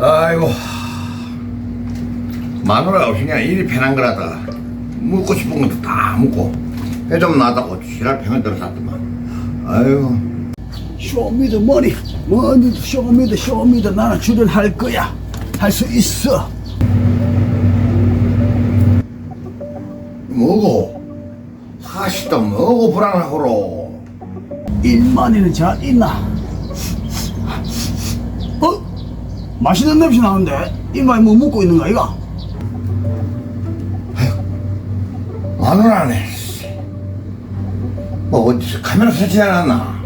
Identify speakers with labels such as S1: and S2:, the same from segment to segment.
S1: 아이고. 마누라 없으냐 일이 편한 거라다. 묻고 싶은 것도 다 묻고. 해좀 놔다고 지랄 평을 들었었더만. 아이고.
S2: 쇼미더 머니 머니도 쇼미더 쇼미더 나는 출연할 거야. 할 수 있어.
S1: 뭐고? 하시도 뭐고 불안하고로.
S2: 일만이는 잘 있나 어? 맛있는 냄새 나는데 일만이 뭐 먹고 있는 거야 이거?
S1: 마누라네 뭐 어디서 카메라 설치해놨나?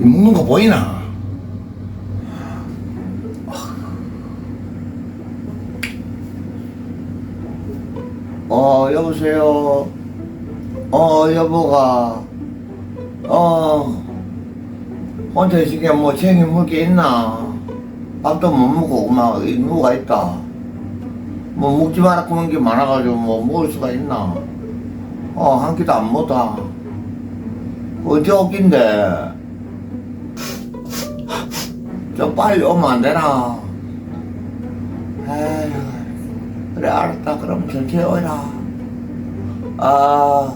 S1: 이 먹는 거 보이나? 어 여보세요? 어 여보가? 어 혼자 있으니까 뭐 챙겨 먹을 게 있나 밥도 못 먹고 막 누가 있다. 뭐 먹지 마라 그런 게 많아가지고 뭐 먹을 수가 있나. 어 한 끼도 안 먹다. 어디 없긴데? 좀 빨리 오면 안 되나? 에휴 그래 알았다. 그럼 천천히 오라. 아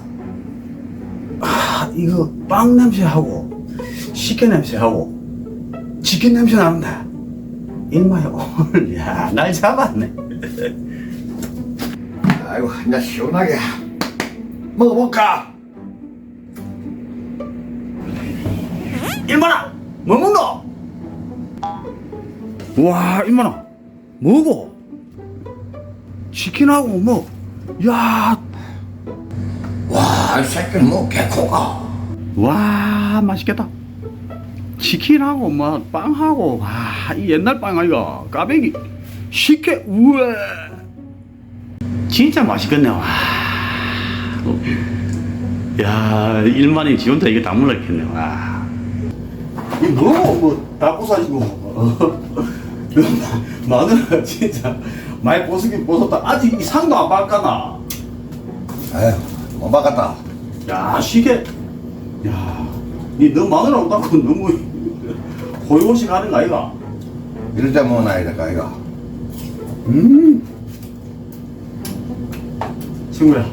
S2: 아 이거 빵 냄새하고 식혜 냄새하고 치킨 냄새 나는데 일만이 오늘 야날 잡았네.
S1: 아이고 이제 시원하게. 먹어볼까?
S2: 일만아 뭐 먹노? 와 일만아 뭐고? 치킨하고 뭐야.
S1: 와 이 새끼는 뭐 개코가.
S2: 와 맛있겠다 치킨하고 뭐 빵하고 와이 옛날 빵 아이가 까베기 식혜 우에 진짜 맛있겠네 와. 야 일만이 지 혼자 이게 다 몰랐겠네 와. 이 뭐고 뭐다 부사지고. 마누라 진짜 많이 보수긴 보셨다. 아직 이 상도 안 바꿨나?
S1: 에휴 못 바꿨다.
S2: 야 시계. 야, 니너 마누라 없다고 너무 호의호식 하는 거 아이가?
S1: 때 먹어놔야 될까 이거
S2: 음. 친구야,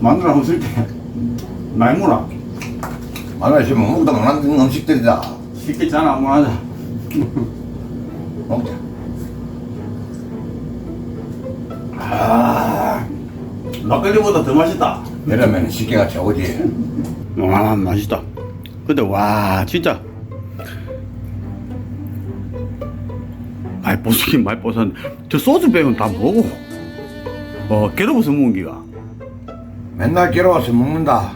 S2: 마누라 없을 때 많이 먹라.
S1: 마누라 지금 먹다 못하는 음식들이다
S2: 쉽게 짠 한번 하자.
S1: 먹자
S2: 아, 막걸리보다 더 맛있다.
S1: 이러면 식기가 최고지
S2: 와, 맛있다. 근데 와, 진짜. 많이 보셨는데 저 소주 빼면 다 먹어. 어, 괴로워서 먹은 기가.
S1: 맨날 괴로워서 먹는다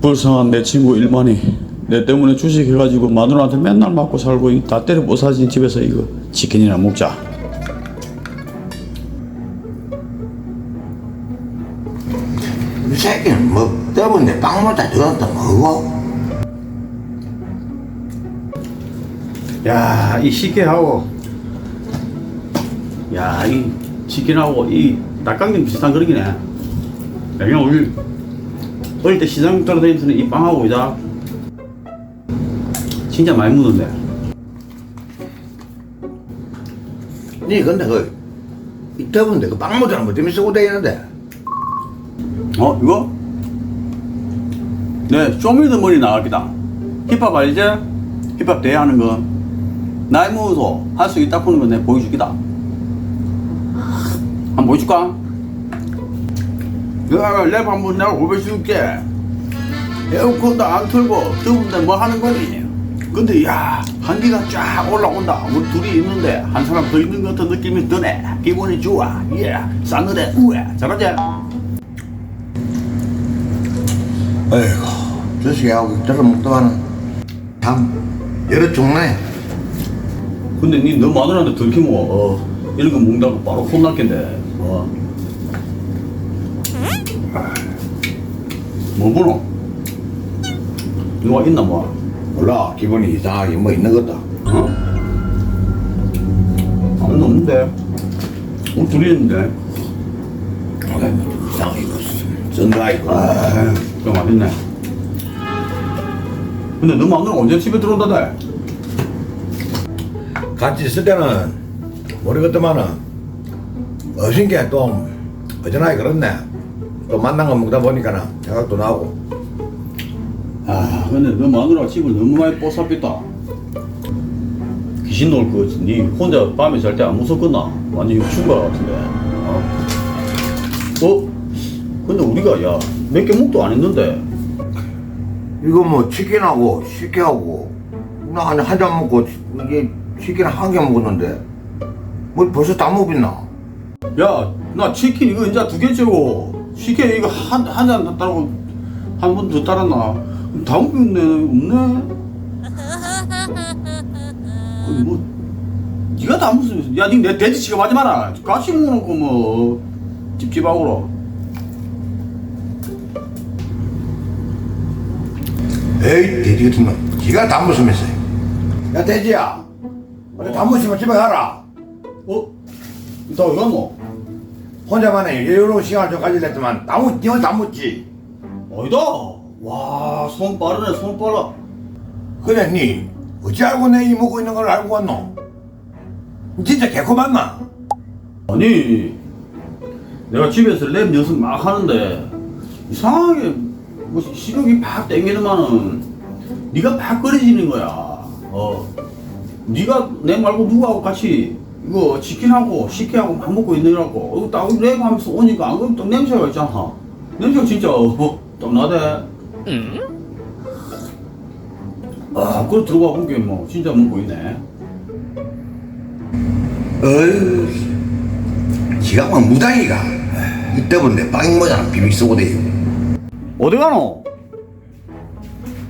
S3: 불쌍한 내 친구 일만이 내 때문에 주식 해가지고 마누라한테 맨날 맞고 살고 이다 때려 부사진 집에서 이거 치킨이나 먹자
S1: 새끼는 뭐 때문에 빵 먹다 들었다 먹어
S2: 야, 이 식혜하고, 야, 이 치킨하고 이 닭강정 비슷한 그릇이네. 야, 그냥 우리 어릴 때 시장 돌아다니면서 이 빵하고 이다 진짜 많이 묻었네.
S1: 니 근데 그 이때문에 그빵 모자는 뭐 때문에 쓰고 다니는데
S2: 어, 이거? 네, 쇼미더머니 나왔겠다. 힙합 알지? 힙합 대회 하는 거. 나이 먹어서 할 수 있다 푸는 거 내가 보여주기다. 한번 보여줄까? 야, 랩 한번 내가 보여줄게. 에어컨도 안 틀고 더운데 뭐 하는 거니? 근데 야, 한기가 쫙 올라온다. 우리 둘이 있는데 한 사람 더 있는 것 같은 느낌이 드네. 기분이 좋아. 예, 싸늘해. 우에. 잘하지?
S1: 아이고 저 새끼하고 저를 먹다가는 참 여러 종네
S2: 근데 니너 마누라한테 들키 뭐? 어, 이런 거 먹는다고 바로 혼났겠네. 어. 뭐 보노? 누가 있나 뭐?
S1: 몰라 기분이 이상하게 뭐 있는 것다
S2: 어? 아무도 없는데. 우리 둘이 있는데.
S1: 이상하게 이거. 전가 이거
S2: 좀 맛있네 근데 너 마누라 언제 집에 들어온다대?
S1: 같이 있을 때는 모르겠더만은 어신 게 또 어전하게 그렇네 또 만난 거 먹다 보니까는 생각도 나고
S2: 아 근데 너 마누라 집을 너무 많이 뽀삽했다
S3: 귀신 놀 거, 니 혼자 밤에 잘 때 안 무섭겠나? 완전 거 같은데. 어? 어? 근데 우리가 야, 몇개 먹도 안 했는데.
S1: 이거 뭐 치킨하고 식혜하고 나한잔 먹고 이게 치킨 한 개 먹었는데 뭐 벌써 다 먹었나?
S2: 야, 나 치킨 이거 이제 두 개째고 식혜 이거 한 한잔 따라고 한 번 더 따랐나? 다 먹겠네 없네. 뭐 네가 다 무슨? 야, 니내 돼지 취급하지 마라. 같이 먹어놓고 뭐 찝찝하고로.
S1: 에이 돼지 같은 놈 지가 다 먹으면서 야 돼지야 어디 다 먹으면 집에 가라
S2: 어? 이따 어디 갔노?
S1: 혼자만의 여유로운 시간을 좀 가질랬지만 다 먹, 니가 다 먹지
S2: 어디다? 와, 손 빠르네, 손 빨라.
S1: 그래 니 어찌 알고 내 이 먹고 있는 걸 알고 왔노? 진짜 개코 맞나?
S2: 아니 내가 집에서 랩 연습 막 하는데 이상하게 뭐 시력이 팍 땡기더만은 네가 팍 꺼려지는 거야. 어. 네가 내 말고 누구하고 같이 이거 치킨하고 식혜하고 밥 먹고 있느라고. 이거 딱랩 하면서 오니까 안 그러면 또 냄새가 있잖아. 냄새가 진짜 어, 좀 나대. 아 그거 들어가 본게뭐 진짜 먹고 있네.
S1: 어휴 지가 막 무당이가. 이 때문에 빵 모자랑 비비 쓰고 다니고
S2: 어디 가노?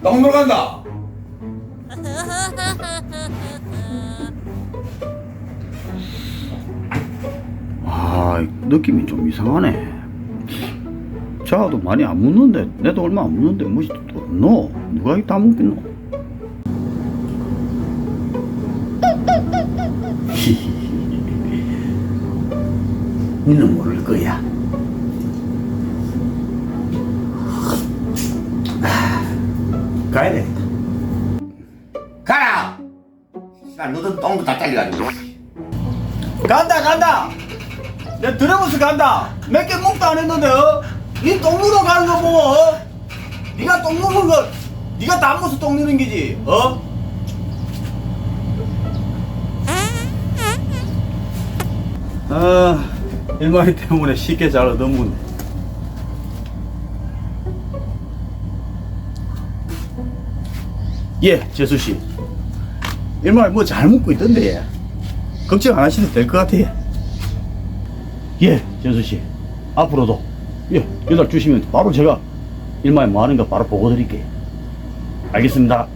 S1: 똥 들어간다
S2: 아, 느낌이 좀 이상하네. 자도 많이 안 묻는데, 내도 얼마 안 묻는데, 뭐지, 또, 너? 누가 다 묻겠노? 니는 모를 거야. 가야 되겠다.
S1: 가라 나 너도 똥도 다 잘려가지고
S2: 간다 간다 내 드라마스 간다 몇개 먹도 안 했는데 어? 니똥 누러 가는 거 보고 어? 니가 똥 누는 거 니가 다 먹어서 똥 누는 게지 어? 아 일마리 때문에 쉽게 잘 얻어먹네 예 재수 씨 일마리 뭐잘 먹고 있던데 예. 걱정 안 하셔도 될 것 같아요. 예, 전수 씨. 앞으로도 예, 연락 주시면 바로 제가 일마에 뭐 하는가 바로 보고 드릴게요. 알겠습니다.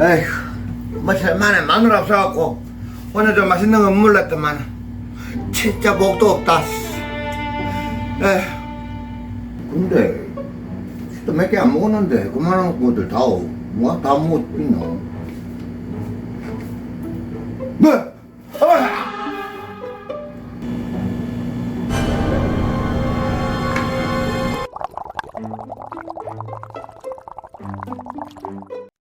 S1: 에휴 뭐 절만에 마늘 없어갖고 오늘 좀 맛있는 거 몰랐더만 진짜 목도 없다 에휴 근데 진짜 몇개 안 먹었는데 그만한 것들 다 뭐다 먹었겠노 네